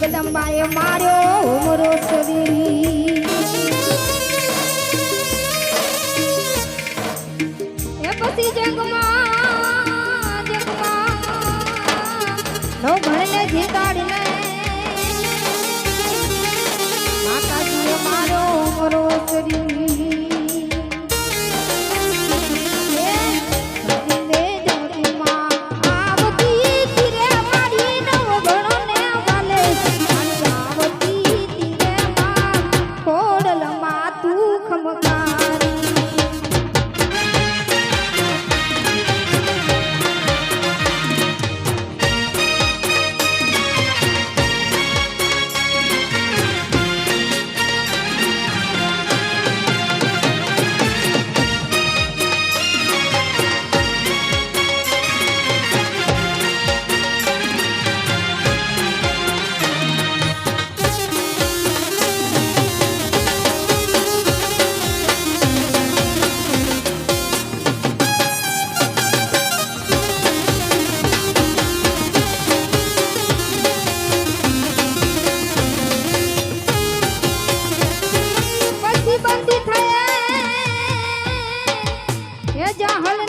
જગદંબાએ માર્યો ઉમરો સવેરી એ પછી જગમાં જગમાં નો ભણને જીતાડી जहल